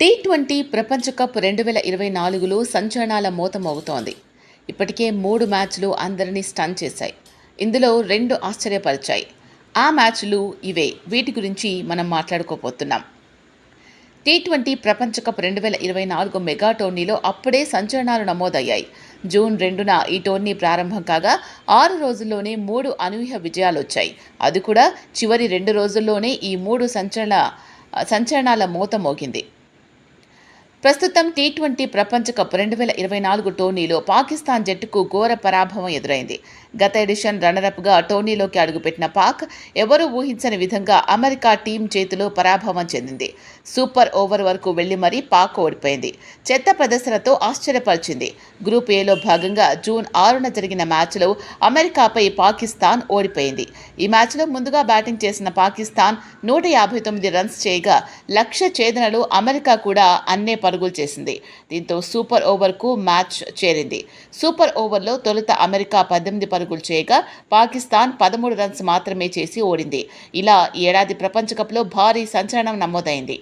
Tea twenty ప్రపంచ cup రెండు వేల ఇరవై నాలుగులో సంచలనాల మోతమవుతోంది. ఇప్పటికే మూడు మ్యాచ్లు అందరినీ స్టన్ చేశాయి. ఇందులో రెండు ఆశ్చర్యపరిచాయి. ఆ మ్యాచ్లు ఇవే. వీటి గురించి మనం మాట్లాడుకోబోతున్నాం. టీ ట్వంటీ ప్రపంచ కప్ రెండు వేల ఇరవై నాలుగు మెగా టోర్నీలో అప్పుడే సంచలనాలు నమోదయ్యాయి. జూన్ రెండున ఈ టోర్నీ ప్రారంభం కాగా ఆరు రోజుల్లోనే మూడు అనూహ్య విజయాలు వచ్చాయి అది కూడా చివరి రెండు రోజుల్లోనే ఈ మూడు సంచలన సంచలనాల మూత మోగింది ప్రస్తుతం టీ ట్వంటీ ప్రపంచ కప్ రెండు వేల ఇరవై నాలుగు టోర్నీలో పాకిస్తాన్ జట్టుకు ఘోర పరాభవం ఎదురైంది. గత ఎడిషన్ రన్నరప్గా టోర్నీలోకి అడుగుపెట్టిన పాక్ ఎవరూ ఊహించని విధంగా అమెరికా టీం చేతిలో పరాభవం చెందింది. సూపర్ ఓవర్ వరకు వెళ్ళి మరీ పాక్ ఓడిపోయింది. చెత్త ప్రదర్శనతో ఆశ్చర్యపరిచింది. గ్రూప్ ఏలో భాగంగా జూన్ ఆరున జరిగిన మ్యాచ్లో అమెరికాపై పాకిస్తాన్ ఓడిపోయింది. ఈ మ్యాచ్లో ముందుగా బ్యాటింగ్ చేసిన పాకిస్తాన్ నూట యాభై తొమ్మిది రన్స్ చేయగా లక్ష ఛేదనలో అమెరికా కూడా అన్నే పరుగులు చేసింది. దీంతో సూపర్ ఓవర్కు మ్యాచ్ చేరింది. సూపర్ ఓవర్లో తొలుత అమెరికా పద్దెనిమిది పరుగులు చేయగా పాకిస్తాన్ పదమూడు రన్స్ మాత్రమే చేసి ఓడింది. ఇలా ఏడాది ప్రపంచ కప్లో భారీ సంచలనం నమోదైంది.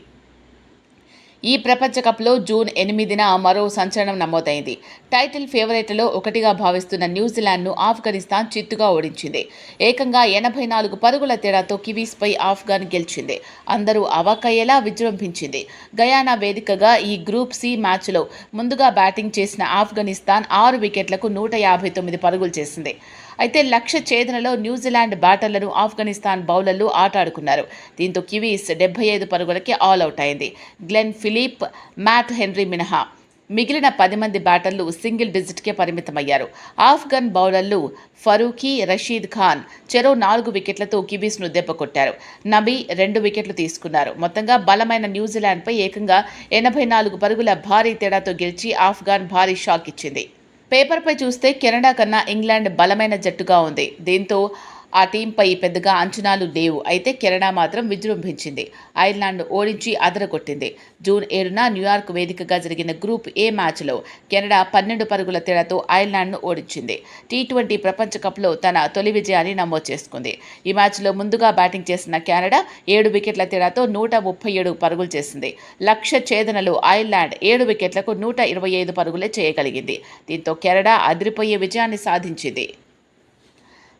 ఈ ప్రపంచ కప్లో జూన్ ఎనిమిదిన మరో సంచలనం నమోదైంది. టైటిల్ ఫేవరెట్లో ఒకటిగా భావిస్తున్న న్యూజిలాండ్ను ఆఫ్ఘనిస్తాన్ చిత్తుగా ఓడించింది. ఏకంగా ఎనభై నాలుగు పరుగుల తేడాతో కివీస్పై ఆఫ్ఘన్ గెలిచింది. అందరూ అవాకయ్యేలా విజృంభించింది. గయానా వేదికగా ఈ గ్రూప్ సి మ్యాచ్లో ముందుగా బ్యాటింగ్ చేసిన ఆఫ్ఘనిస్తాన్ ఆరు వికెట్లకు నూట యాభై తొమ్మిది పరుగులు చేసింది. అయితే లక్ష్య ఛేదనలో న్యూజిలాండ్ బ్యాటర్లను ఆఫ్ఘనిస్తాన్ బౌలర్లు ఆటాడుకున్నారు. దీంతో కివీస్ డెబ్బై ఐదు పరుగులకి ఆల్అవుట్ అయింది. గ్లెన్ ఫిలిప్ మ్యాట్ హెన్రీ మినహా మిగిలిన పది మంది బ్యాటర్లు సింగిల్ డిజిట్కే పరిమితమయ్యారు. ఆఫ్ఘన్ బౌలర్లు ఫరూఖీ రషీద్ ఖాన్ చెరో నాలుగు వికెట్లతో కివీస్ను దెబ్బకొట్టారు. నబీ రెండు వికెట్లు తీసుకున్నారు. మొత్తంగా బలమైన న్యూజిలాండ్పై ఏకంగా ఎనభై నాలుగు పరుగుల భారీ తేడాతో గెలిచి ఆఫ్ఘాన్ భారీ షాక్ ఇచ్చింది. పేపర్పై చూస్తే కెనడా కన్నా ఇంగ్లాండ్ బలమైన జట్టుగా ఉంది. దీంతో ఆ టీంపై పెద్దగా అంచనాలు లేవు. అయితే కెనడా మాత్రం విజృంభించింది. ఐర్లాండ్ ఓడించి అదరగొట్టింది. జూన్ ఏడున న్యూయార్క్ వేదికగా జరిగిన గ్రూప్ ఏ మ్యాచ్లో కెనడా పన్నెండు పరుగుల తేడాతో ఐర్లాండ్ను ఓడించింది. టీ ట్వంటీ ప్రపంచ కప్లో తన తొలి విజయాన్ని నమోదు చేసుకుంది. ఈ మ్యాచ్లో ముందుగా బ్యాటింగ్ చేసిన కెనడా ఏడు వికెట్ల తేడాతో నూట ముప్పై ఏడు పరుగులు చేసింది. లక్ష్య ఛేదనలో ఐర్లాండ్ ఏడు వికెట్లకు నూట ఇరవై ఐదు పరుగులే చేయగలిగింది. దీంతో కెనడా అదిరిపోయే విజయాన్ని సాధించింది.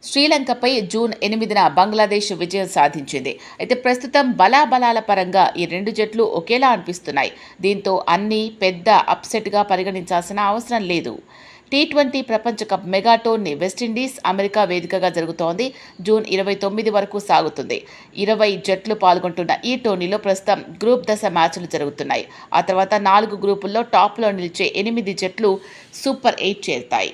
శ్రీలంకపై జూన్ ఎనిమిదిన బంగ్లాదేశ్ విజయం సాధించింది. అయితే ప్రస్తుతం బలాబలాల పరంగా ఈ రెండు జట్లు ఒకేలా అనిపిస్తున్నాయి. దీంతో అన్ని పెద్ద అప్సెట్గా పరిగణించాల్సిన అవసరం లేదు. టీ ట్వంటీ ప్రపంచ cup mega tourney West Indies America వేదికగా జరుగుతోంది. జూన్ ఇరవై తొమ్మిది వరకు సాగుతుంది. ఇరవై జట్లు పాల్గొంటున్న ఈ టోర్నీలో ప్రస్తుతం గ్రూప్ దశ మ్యాచ్లు జరుగుతున్నాయి. ఆ తర్వాత నాలుగు గ్రూపుల్లో టాప్లో నిలిచే ఎనిమిది జట్లు సూపర్ ఎయిట్ చేరుతాయి.